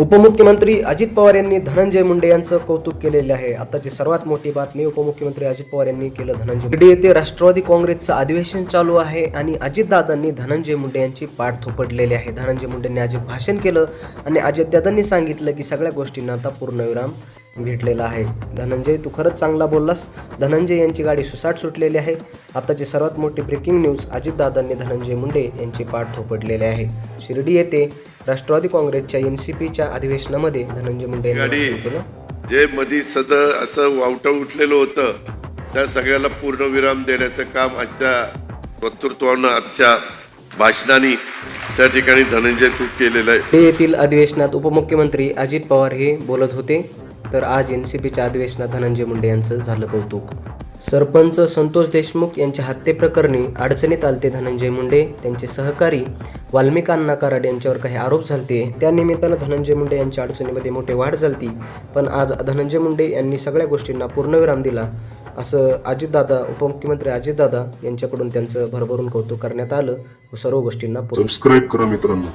उपमुख्यमंत्री अजित पवार यांनी धनंजय मुंडे यांचं कौतुक केलेले आहे. आताची सर्वात मोठी बातमी उपमुख्यमंत्री अजित पवार यांनी केलं धनंजय मुंडे. येथे राष्ट्रवादी काँग्रेसचं अधिवेशन चालू आहे आणि अजितदादांनी धनंजय मुंडे यांची पाठ थोपटलेली आहे. धनंजय मुंडेंनी आज भाषण केलं आणि अजितदादांनी सांगितलं की सगळ्या गोष्टींना आता पूर्णविराम भेटलेला आहे. धनंजय तू खरंच चांगला बोललास. धनंजय यांची गाडी सुसाट सुटलेली आहे. आताची सर्वात मोठी ब्रेकिंग न्यूज अजितदादांनी धनंजय मुंडे यांची पाठ थोपटलेली आहे. शिर्डी येथे राष्ट्रवादी काँग्रेसच्या एन सी पीच्या अधिवेशनामध्ये धनंजय मुंडे यांनी केलं. जे मधी सद असं वावटं उठलेलं होतं त्या सगळ्याला पूर्णविराम देण्याचं काम आजच्या वक्तृत्वानं आजच्या भाषणाने त्या ठिकाणी धनंजय तू केलेलं आहे. ते येथील अधिवेशनात उपमुख्यमंत्री अजित पवार हे बोलत होते. तर आज एन सी पीच्या अधिवेशनात धनंजय मुंडे यांचं झालं कौतुक. सरपंच संतोष देशमुख यांच्या हत्येप्रकरणी अडचणीत आलते धनंजय मुंडे. त्यांचे सहकारी वाल्मिकांना कराड यांच्यावर काही आरोप झालते. त्यानिमित्तानं धनंजय मुंडे यांच्या अडचणीमध्ये मोठी वाढ झालती. पण आज धनंजय मुंडे यांनी सगळ्या गोष्टींना पूर्णविराम दिला. असं अजितदादा उपमुख्यमंत्री अजितदादा यांच्याकडून त्यांचं भरभरून कौतुक करण्यात आलं. व सर्व गोष्टींना पूर्ण सबस्क्राईब करा मित्रांनो.